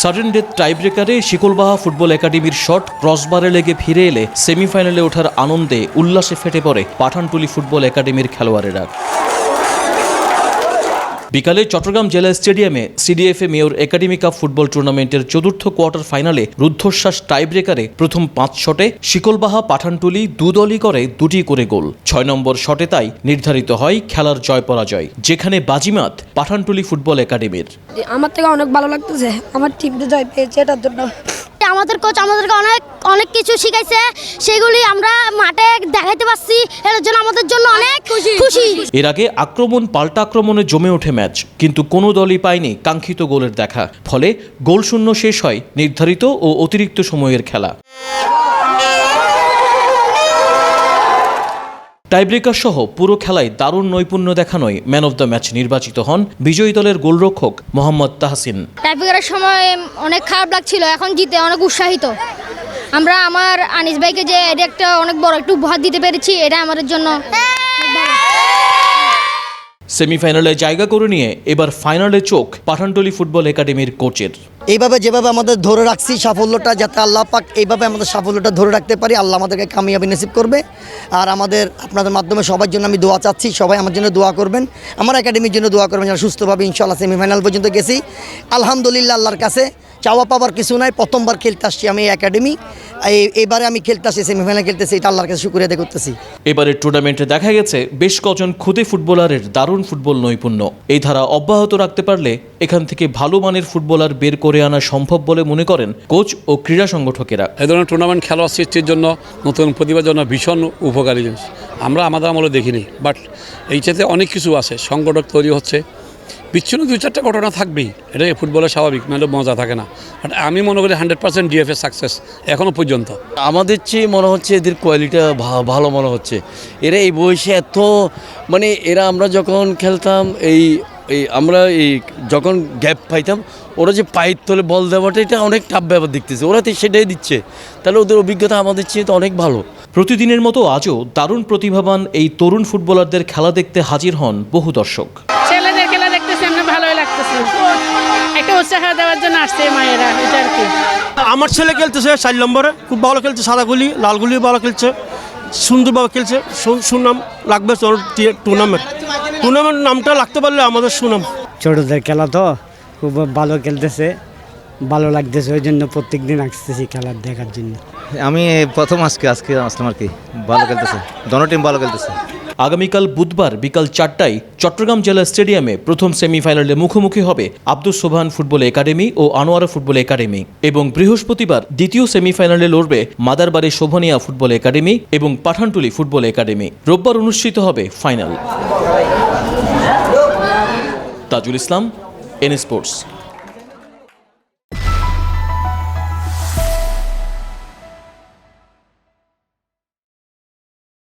Sudden death টাইব্রেকারে Shikalbaha football একাডেমির shot ক্রসবারে লেগে ফিরে এলে সেমিফাইনালে ওঠার আনন্দে উল্লাসে ফেটে পড়ে পাঠানটুলি ফুটবল একাডেমির খেলোয়াড়েরা। বিকালে চট্টগ্রাম জেলা স্টেডিয়ামে CDFA mayor academy cup football টুর্নামেন্টের চতুর্থ কোয়ার্টার ফাইনালে রুদ্ধশ্বাস টাইব্রেকারে প্রথম পাঁচ শটে শিকলবাহা পাঠানটুলি দুদলই করে দুটি করে গোল। ছয় নম্বর শটে তাই নির্ধারিত হয় খেলার জয় পরাজয়, যেখানে বাজিমাত পাঠানটুলি ফুটবল একাডেমির। আমার থেকে অনেক ভালো লাগতেছে। আমার টিমটা জয় পেয়েছে এটার জন্য। আমাদের কোচ আমাদেরকে অনেক অনেক কিছু শিখাইছে। সেগুলি আমরা মাঠে দেখাইতে পারছি। এর জন্য আমাদের জন্য অনেক খুশি এর আগে আক্রমণ পাল্টা আক্রমণে জমে ওঠে ম্যাচ কিন্তু কোনো দলই পায়নি কাঙ্ক্ষিত গোলের দেখা। ফলে গোলশূন্য শেষ হয় নির্ধারিত ও অতিরিক্ত সময়ের খেলা। টাইব্রেকার সহ পুরো খেলায় দারুণ নৈপুণ্য দেখানোয় ম্যান অব দ্য ম্যাচ নির্বাচিত হন বিজয়ী দলের গোলরক্ষক মোহাম্মদ তাহসিন। টাইব্রেকারের সময় অনেক খারাপ লাগছিল, এখন জিতে অনেক উৎসাহিত। আমরা আমার আনিস ভাইকে যে এটা একটা অনেক বড় একটু উপহার দিতে পেরেছি, এটা আমাদের জন্য। সেমিফাইনালে জায়গা করে নিয়ে এবার ফাইনালে চোখ পাঠানটলি ফুটবল একাডেমির কোচের। এইভাবে যেভাবে আমাদের ধরে রাখছি সাফল্যটা যাতে আল্লাহ পাক এইভাবে আমাদের সাফল্যটা ধরে রাখতে পারি, আল্লাহ আমাদেরকে কামিয়াবি নসিব করবে। আর আমাদের, আপনাদের মাধ্যমে সবার জন্য আমি দোয়া চাচ্ছি, সবাই আমার জন্য দোয়া করবেন, আমার একাডেমির জন্য দোয়া করবেন যারা সুস্থভাবে ইনশাল্লাহ সেমিফাইনাল পর্যন্ত গেছি। আলহামদুলিল্লাহ আল্লাহর কাছে। চাওয়া পাওয়ার কিছু নাই প্রথমবার খেলতে আসছি আমি এই একাডেমি। এবারে আমি খেলতে আসছি সেমিফাইনাল খেলতেছি এটা আল্লাহর কাছে শুক্রিয়া আদায় করতেছি। এবারের টুর্নামেন্টে দেখা গেছে বেশ কজন খুদে ফুটবলারের দারুণ ফুটবল নৈপুণ্য। এই ধারা অব্যাহত রাখতে পারলে এখান থেকে ভালো মানের ফুটবলার বের করে আনা সম্ভব বলে মনে করেন কোচ ও ক্রীড়া সংগঠকেরা। এই ধরনের টুর্নামেন্ট খেলা সৃষ্টির জন্য নতুন প্রতিভার জন্য ভীষণ উপকারী জিনিস। আমরা আমাদের আমলে দেখিনি বাট এইটাতে অনেক কিছু আছে সংগঠক তৈরি হচ্ছে বিচ্ছিন্ন দু চারটা ঘটনা থাকবেই। এটা ফুটবলের স্বাভাবিক নাহলে মজা থাকে না। বাট আমি মনে করি হান্ড্রেড পার্সেন্ট ডিএফএ সাকসেস এখনও পর্যন্ত। আমাদের চেয়ে মনে হচ্ছে এদের কোয়ালিটিটা ভালো মনে হচ্ছে। এরা এই বয়সে এত মানে এরা আমরা যখন খেলতাম এই এই আমরা এই যখন গ্যাপ পাইতাম ওরা যে পায়ের তলে বল দেওয়াটা এটা অনেক টাফ ব্যাপার দেখতেছে। ওরা তো সেটাই দিচ্ছে। তাহলে ওদের অভিজ্ঞতা আমাদের চেয়ে তো অনেক ভালো। প্রতিদিনের মতো আজও দারুণ প্রতিভাবান এই তরুণ ফুটবলারদের খেলা দেখতে হাজির হন বহু দর্শক। একটা উৎসাহ দেওয়ার জন্য আসছে মায়েরা এটা আর কি। আমার ছেলে খেলতেছে চার নম্বরে খুব ভালো খেলছে সাদা গুলি লাল গুলি ভালো খেলছে সুন্দরভাবে খেলছে সুনাম লাগবে তোর টুর্নামেন্ট টুর্নামেন্ট নামটা লাগতে পারলে আমাদের সুনাম। ছোটদের খেলা তো খুব ভালো খেলতেছে ভালো লাগতেছে ওই জন্য প্রত্যেক দিন আসতেছি খেলার দেখার জন্য। আমি প্রথম আজকে আজকে আসলাম আর কি ভালো খেলতেছে দোনো টিম ভালো খেলতেছে। আগামীকাল বুধবার বিকাল চারটায় চট্টগ্রাম জেলা স্টেডিয়ামে প্রথম সেমিফাইনালে মুখোমুখি হবে আব্দুল সোবহান ফুটবল একাডেমি ও আনোয়ারা ফুটবল একাডেমি এবং বৃহস্পতিবার দ্বিতীয় সেমিফাইনালে লড়বে মাদারবাড়ি শোভনিয়া ফুটবল একাডেমি এবং পাঠানটুলি ফুটবল একাডেমি। রোববার অনুষ্ঠিত হবে final. Tajul Islam, N sports.